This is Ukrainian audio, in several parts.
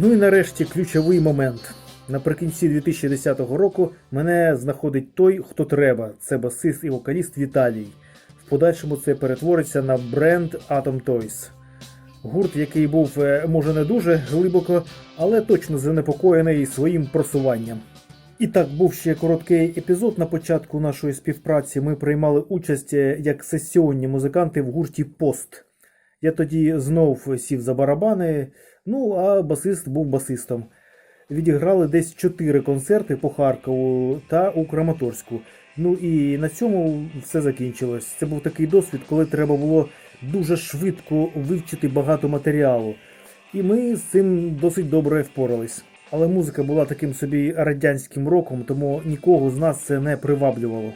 Ну і нарешті ключовий момент. Наприкінці 2010 року мене знаходить той, хто треба. Це басист і вокаліст Віталій. В подальшому це перетвориться на бренд Atom Toys. Гурт, який був е, може не дуже глибоко, але точно занепокоєний своїм просуванням. І так був ще короткий епізод на початку нашої співпраці. Ми приймали участь е, як сесіонні музиканти в гурті Пост. Я тоді знов сів за барабани, ну а басист був басистом. Відіграли десь чотири концерти по Харкову та у Краматорську. Ну і на цьому все закінчилось. Це був такий досвід, коли треба було дуже швидко вивчити багато матеріалу. І ми з цим досить добре впорались. Але музика була таким собі радянським роком, тому нікого з нас це не приваблювало.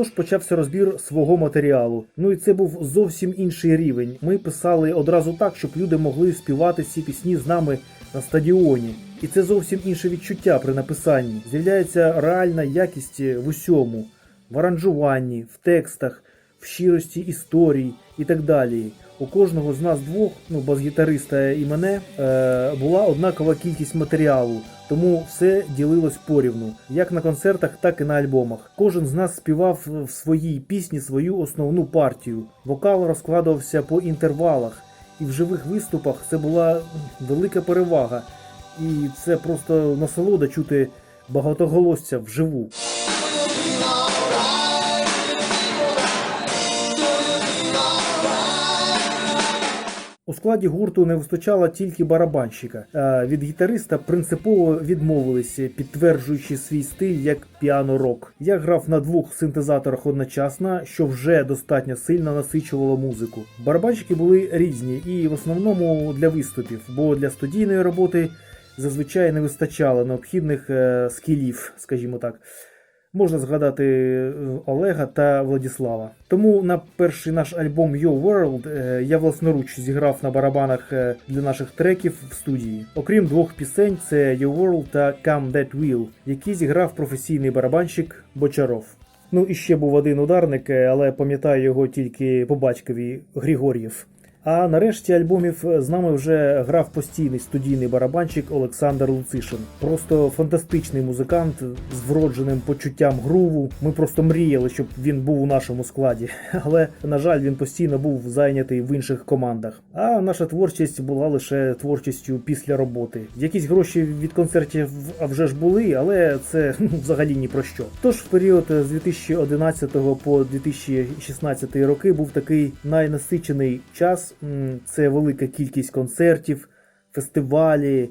Тож почався розбір свого матеріалу. Ну і це був зовсім інший рівень. Ми писали одразу так, щоб люди могли співати ці пісні з нами на стадіоні. І це зовсім інше відчуття при написанні. З'являється реальна якість в усьому, в аранжуванні, в текстах, в щирості історій і так далі. У кожного з нас двох, ну бас-гітариста і мене, е, була однакова кількість матеріалу, тому все ділилось порівну, як на концертах, так і на альбомах. Кожен з нас співав в своїй пісні свою основну партію. Вокал розкладався по інтервалах, і в живих виступах це була велика перевага. І це просто насолода чути багатоголосця вживу. У складі гурту не вистачало тільки барабанщика. А від гітариста принципово відмовилися, підтверджуючи свій стиль як піано-рок. Я грав на двох синтезаторах одночасно, що вже достатньо сильно насичувало музику. Барабанщики були різні і в основному для виступів, бо для студійної роботи зазвичай не вистачало необхідних е, скілів, скажімо так. Можна згадати е, Олега та Владіслава. Тому на перший наш альбом Your World е, я власноруч зіграв на барабанах е, для наших треків в студії. Окрім двох пісень, це Your World та Come That Will, які зіграв професійний барабанщик Бочаров. Ну і ще був один ударник, але пам'ятаю його тільки по батькові Григор'єв. А нарешті альбомів з нами вже грав постійний студійний барабанщик Олександр Луцишин. Просто фантастичний музикант з вродженим почуттям груву. Ми просто мріяли, щоб він був у нашому складі. Але на жаль, він постійно був зайнятий в інших командах. А наша творчість була лише творчістю після роботи. Якісь гроші від концертів а вже ж були, але це ну, взагалі ні про що. Тож в період з 2011 по 2016 роки був такий найнасичений час. Це велика кількість концертів, фестивалі,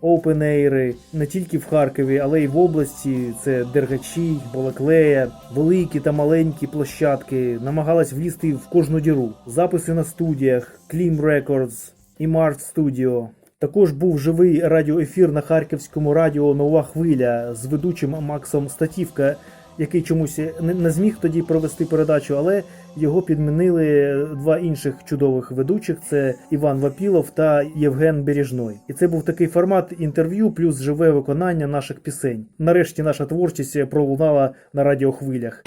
опенейри не тільки в Харкові, але й в області. Це Дергачі, Балаклея, великі та маленькі площадки. Намагалась влізти в кожну діру. Записи на студіях, Clean Records і Mart Studio. Також був живий радіоефір на харківському радіо Нова хвиля з ведучим Максом Статівка, який чомусь не, зміг тоді провести передачу, але його підмінили два інших чудових ведучих: це Іван Вапілов та Євген Бережной. І це був такий формат інтерв'ю плюс живе виконання наших пісень. Нарешті наша творчість пролунала на радіохвилях.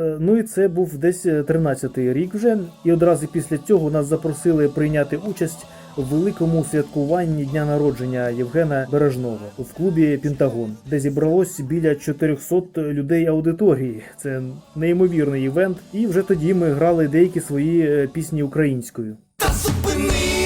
Е, Ну і це був десь 13-й рік вже. І одразу після цього нас запросили прийняти участь у великому святкуванні дня народження Євгена Бережного в клубі Пентагон, де зібралось біля 400 людей аудиторії. Це неймовірний івент. І вже тоді ми грали деякі свої е, пісні українською. Та зупинись,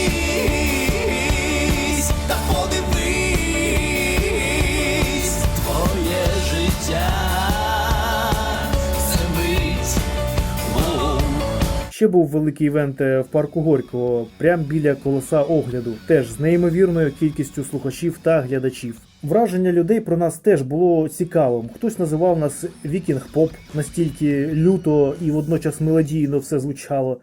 Ще був великий івент е, в парку Горького, прямо біля колоса огляду, теж з неймовірною кількістю слухачів та глядачів. Враження людей про нас теж було цікавим. Хтось називав нас вікінг поп, настільки люто і водночас мелодійно все звучало.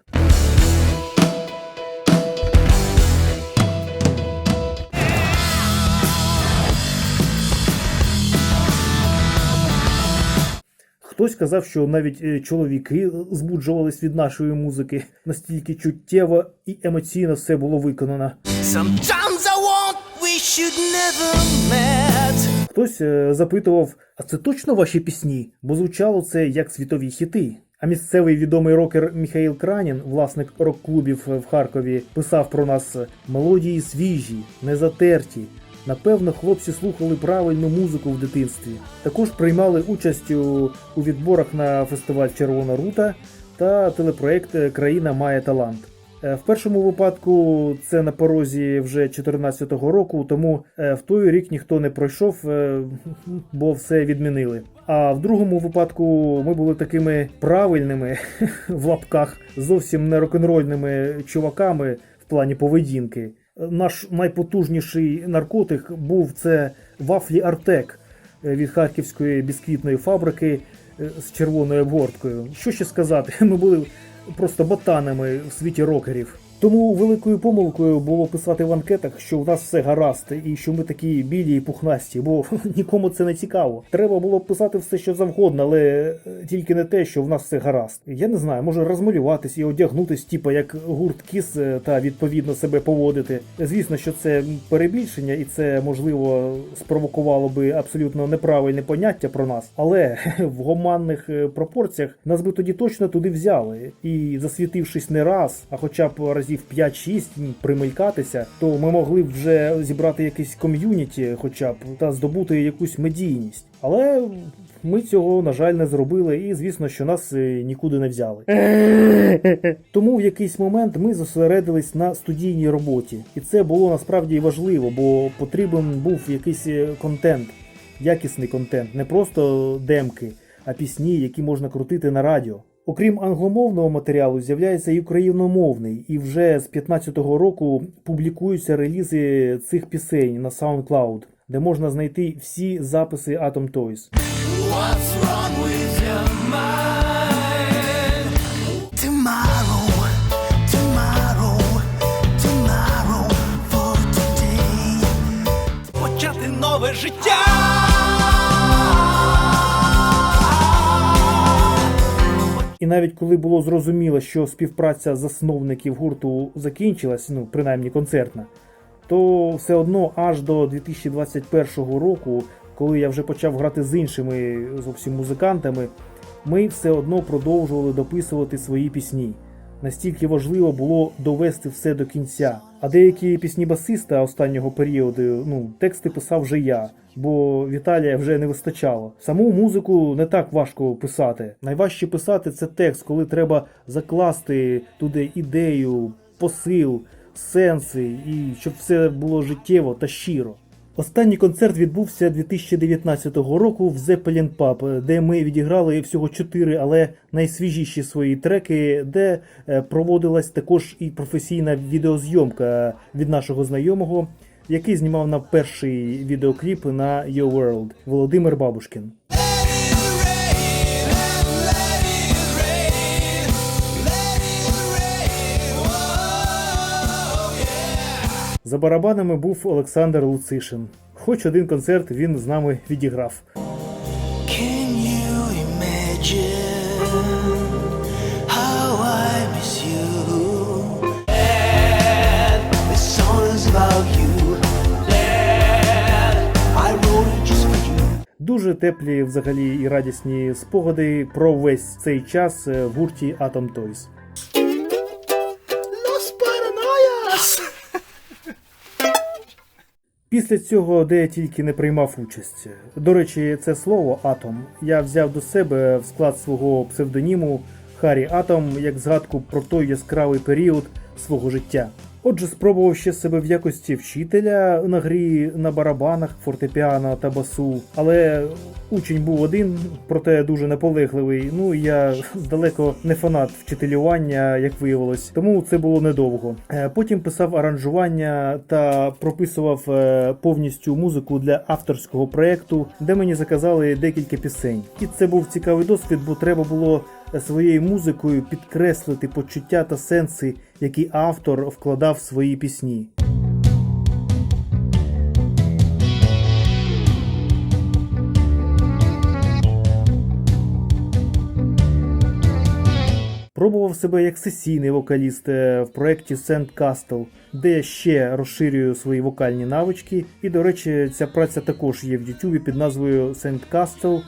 Хтось казав, що навіть е, чоловіки збуджувались від нашої музики, настільки чуттєво і емоційно все було виконано. Хтось е, запитував, а це точно ваші пісні? Бо звучало це як світові хіти. А місцевий відомий рокер Міхаїл Кранін, власник рок-клубів в Харкові, писав про нас мелодії свіжі, не затерті. Напевно, хлопці слухали правильну музику в дитинстві. Також приймали участь у, відборах на фестиваль Червона рута та телепроект Країна має талант. Е, В першому випадку це на порозі вже 14-го року, тому е, в той рік ніхто не пройшов, е, бо все відмінили. А в другому випадку ми були такими правильними в лапках, зовсім не рок-н-рольними чуваками в плані поведінки. Наш найпотужніший наркотик був це вафлі Артек е, від харківської бісквітної фабрики е, з червоною обгорткою. Що ще сказати? Ми були просто ботанами в світі рокерів. Тому великою помилкою було писати в анкетах, що в нас все гаразд, і що ми такі білі і пухнасті, бо нікому це не цікаво. Треба було писати все, що завгодно, але е, тільки не те, що в нас все гаразд. Я не знаю, може розмалюватись і одягнутись, типу як гурт кіс е, та відповідно себе поводити. Звісно, що це перебільшення, і це можливо спровокувало би абсолютно неправильне поняття про нас. Але в гуманних е, пропорціях нас би тоді точно туди взяли. І засвітившись не раз, а хоча б разів 5-6 примелькатися, то ми могли б вже зібрати якесь ком'юніті, хоча б та здобути якусь медійність. Але ми цього, на жаль, не зробили, і звісно, що нас е, нікуди не взяли. Тому в якийсь момент ми зосередились на студійній роботі, і це було насправді важливо, бо потрібен був якийсь е, контент, якісний контент, не просто демки, а пісні, які можна крутити на радіо. Окрім англомовного матеріалу, з'являється і україномовний, і вже з 15-го року публікуються релізи цих пісень на SoundCloud, де можна знайти всі записи Atom Toys. What's wrong with your mind? Почати нове життя. Навіть коли було зрозуміло, що співпраця засновників гурту закінчилась, ну принаймні концертна, то все одно аж до 2021 року, коли я вже почав грати з іншими зовсім музикантами, ми все одно продовжували дописувати свої пісні. Настільки важливо було довести все до кінця. А деякі пісні басиста останнього періоду, ну, тексти писав вже я, бо Віталія вже не вистачало. Саму музику не так важко писати. Найважче писати це текст, коли треба закласти туди ідею, посил, сенси, і щоб все було життєво та щиро. Останній концерт відбувся 2019 року в Zeppelin Pub, де ми відіграли всього чотири, але найсвіжіші свої треки, де е, проводилась також і професійна відеозйомка від нашого знайомого, який знімав на перший відеокліп на Your World Володимир Бабушкін. За барабанами був Олександр Луцишин. Хоч один концерт він з нами відіграв. Can you how I miss you? You. I you. Дуже теплі взагалі і радісні спогади про весь цей час е, в гурті Atom Toys. Після цього, де я тільки не приймав участь. До речі, це слово Атом я взяв до себе в склад свого псевдоніму Харі Атом як згадку про той яскравий період свого життя. Отже, спробував ще себе в якості вчителя на грі на барабанах, фортепіано та басу, але учень був один, проте дуже наполегливий. Ну я далеко не фанат вчителювання, як виявилось, тому це було недовго. Е, Потім писав аранжування та прописував е, повністю музику для авторського проекту, де мені заказали декілька пісень. І це був цікавий досвід, бо треба було своєю музикою підкреслити почуття та сенси, які автор вкладав в свої пісні. Пробував себе як сесійний вокаліст е, в проєкті Sand Castle, де я ще розширюю свої вокальні навички. І, до речі, ця праця також є в YouTube під назвою Sand Castle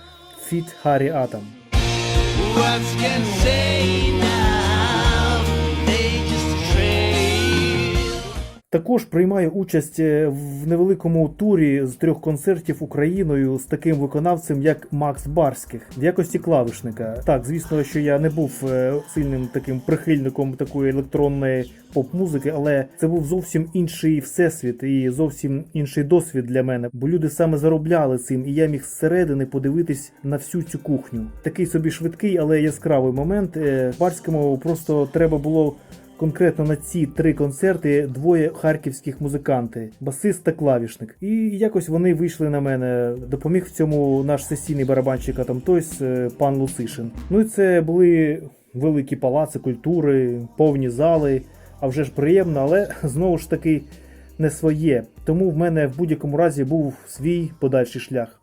Fit Harry Atom. Words can say now. Також приймаю участь е, в невеликому турі з трьох концертів Україною з таким виконавцем, як Макс Барських, в якості клавішника. Так, звісно, що я не був е, сильним таким прихильником такої електронної поп-музики, але це був зовсім інший всесвіт і зовсім інший досвід для мене, бо люди саме заробляли цим, і я міг зсередини подивитись на всю цю кухню. Такий собі швидкий, але яскравий момент. Е, Барському просто треба було конкретно на ці три концерти двоє харківських музиканти, басист та клавішник. І якось вони вийшли на мене. Допоміг в цьому наш сесійний барабанщик а там тойсь е, пан Лусишин. Ну і це були великі палаци культури, повні зали. А вже ж приємно, але знову ж таки не своє. Тому в мене в будь-якому разі був свій подальший шлях.